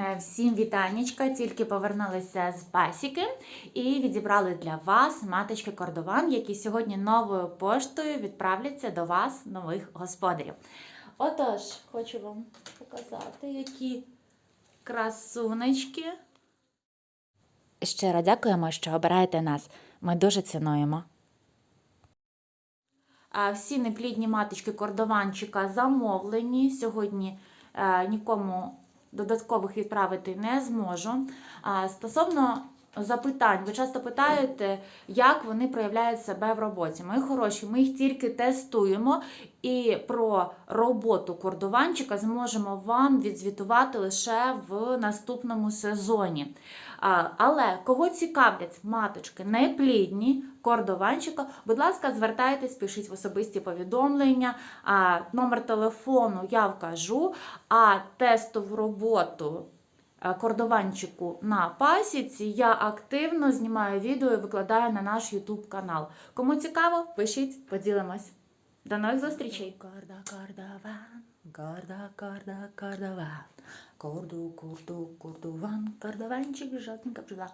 Е, Всім вітанечка, тільки повернулися з пасіки і відібрали для вас маточки кордован, які сьогодні новою поштою відправляться до вас, нових господарів. Отож, хочу вам показати, які красунечки. Щиро дякуємо, що обираєте нас. Ми дуже цінуємо. Всі неплідні маточки кордованчика замовлені. Сьогодні е, нікому додаткових відправити не зможу. А стосовно запитань, ви часто питаєте, як вони проявляють себе в роботі. Мої хороші, ми їх тільки тестуємо, і про роботу кордованчика зможемо вам відзвітувати лише в наступному сезоні. Але кого цікавлять маточки неплідні кордованчика, будь ласка, звертайтесь, пишіть в особисті повідомлення. Номер телефону я вкажу, а тестову роботу кордованчику на пасіці я активно знімаю відео і викладаю на наш YouTube канал. Кому цікаво, пишіть, поділимось. До нових зустрічей! Корда, кордован, корда, корда, кордован, корду, корду, кордован, кордованчик, жовтенька бджола.